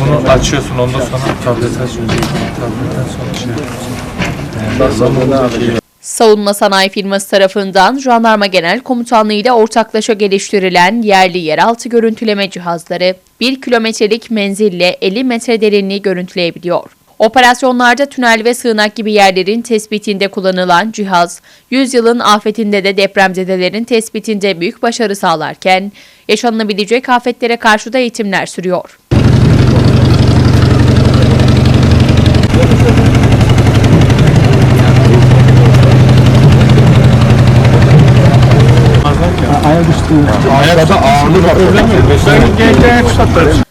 Bunu açıyorsun ondan sonra tablete açıyorsun. Tabletten sonra şey yapıyorsun. Savunma sanayi firması tarafından Jandarma Genel Komutanlığı ile ortaklaşa geliştirilen yerli yeraltı görüntüleme cihazları 1 kilometrelik menzille 50 metre derinliği görüntüleyebiliyor. Operasyonlarda tünel ve sığınak gibi yerlerin tespitinde kullanılan cihaz, 100 yılın afetinde de depremzedelerin tespitinde büyük başarı sağlarken, yaşanılabilecek afetlere karşı da eğitimler sürüyor.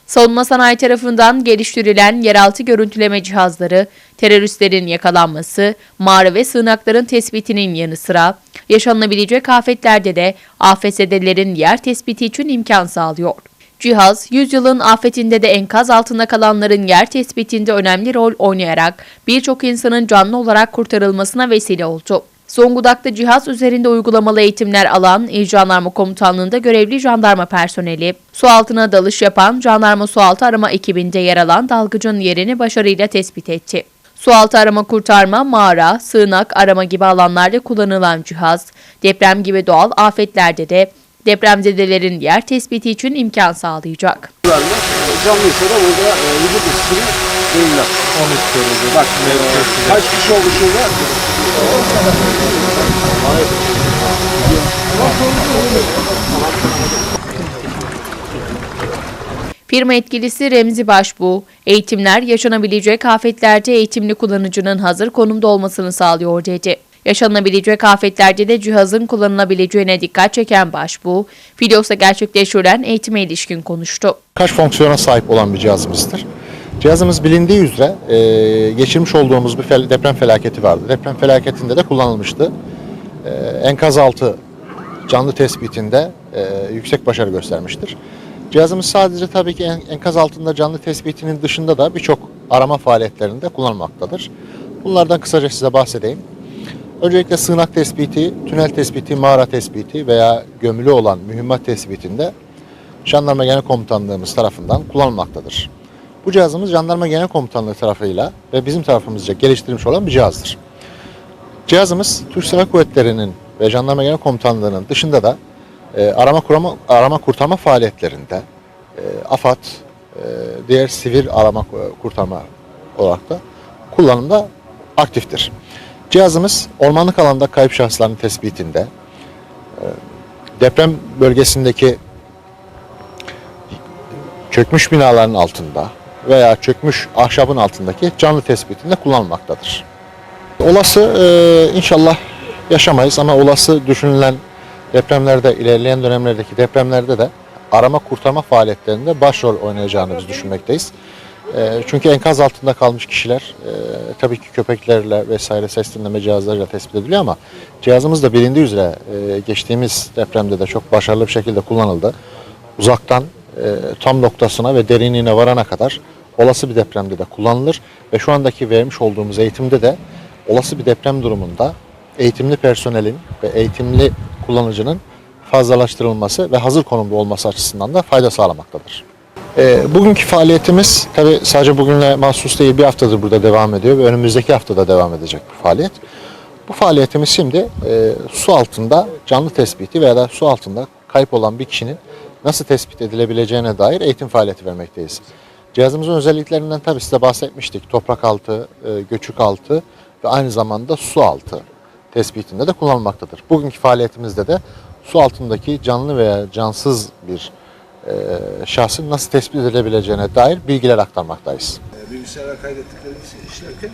Savunma sanayi tarafından geliştirilen yeraltı görüntüleme cihazları, teröristlerin yakalanması, mağara ve sığınakların tespitinin yanı sıra yaşanılabilecek afetlerde de afetzedelerin yer tespiti için imkan sağlıyor. Cihaz, yüzyılın afetinde de enkaz altında kalanların yer tespitinde önemli rol oynayarak birçok insanın canlı olarak kurtarılmasına vesile oldu. Zonguldak'ta cihaz üzerinde uygulamalı eğitimler alan İl Jandarma Komutanlığı'nda görevli jandarma personeli, su altına dalış yapan jandarma sualtı arama ekibinde yer alan dalgıcın yerini başarıyla tespit etti. Sualtı arama kurtarma, mağara, sığınak arama gibi alanlarda kullanılan cihaz, deprem gibi doğal afetlerde de depremzedelerin yer tespiti için imkan sağlayacak. Canlıysa da burada e, vücut ısısını belirler. 13 derece. Bak e, kaç kişi oldu şurada? Firma etkilisi Remzi Başbuğ, eğitimler yaşanabilecek afetlerde eğitimli kullanıcının hazır konumda olmasını sağlıyor dedi. Yaşanabilecek afetlerde de cihazın kullanılabileceğine dikkat çeken Başbuğ, Filyos'ta gerçekleştirilen eğitime ilişkin konuştu. Kaç fonksiyona sahip olan bir cihazımızdır. Cihazımız bilindiği üzere e, geçirmiş olduğumuz bir fel- deprem felaketi vardı. Deprem felaketinde de kullanılmıştı. E, enkaz altı canlı tespitinde e, yüksek başarı göstermiştir. Cihazımız sadece tabii ki en- enkaz altında canlı tespitinin dışında da birçok arama faaliyetlerinde kullanılmaktadır. Bunlardan kısaca size bahsedeyim. Öncelikle sığınak tespiti, tünel tespiti, mağara tespiti veya gömülü olan mühimmat tespitinde Jandarma Genel Komutanlığımız tarafından kullanılmaktadır. Bu cihazımız Jandarma Genel Komutanlığı tarafıyla ve bizim tarafımızca geliştirilmiş olan bir cihazdır. Cihazımız Türk Silahlı Kuvvetleri'nin ve Jandarma Genel Komutanlığı'nın dışında da e, arama, kurama, arama kurtarma faaliyetlerinde e, AFAD, e, diğer sivil arama e, kurtarma olarak da kullanımda aktiftir. Cihazımız ormanlık alanda kayıp şahısların tespitinde, e, deprem bölgesindeki çökmüş binaların altında veya çökmüş ahşabın altındaki canlı tespitinde kullanılmaktadır. Olası e, inşallah yaşamayız ama olası düşünülen depremlerde, ilerleyen dönemlerdeki depremlerde de arama kurtarma faaliyetlerinde başrol oynayacağını biz düşünmekteyiz. E, çünkü enkaz altında kalmış kişiler e, tabii ki köpeklerle vesaire ses dinleme cihazlarıyla tespit ediliyor ama cihazımız da bilindiği üzere e, geçtiğimiz depremde de çok başarılı bir şekilde kullanıldı. Uzaktan tam noktasına ve derinliğine varana kadar olası bir depremde de kullanılır ve şu andaki vermiş olduğumuz eğitimde de olası bir deprem durumunda eğitimli personelin ve eğitimli kullanıcının fazlalaştırılması ve hazır konumda olması açısından da fayda sağlamaktadır. E, bugünkü faaliyetimiz tabi sadece bugünle mahsus değil bir haftadır burada devam ediyor ve önümüzdeki haftada devam edecek bir faaliyet. Bu faaliyetimiz şimdi e, su altında canlı tespiti veya da su altında kayıp olan bir kişinin nasıl tespit edilebileceğine dair eğitim faaliyeti vermekteyiz. Cihazımızın özelliklerinden tabi size bahsetmiştik. Toprak altı, e, göçük altı ve aynı zamanda su altı tespitinde de kullanılmaktadır. Bugünkü faaliyetimizde de su altındaki canlı veya cansız bir e, şahsın nasıl tespit edilebileceğine dair bilgiler aktarmaktayız. E, bilgisayara kaydettiklerinizi işlerken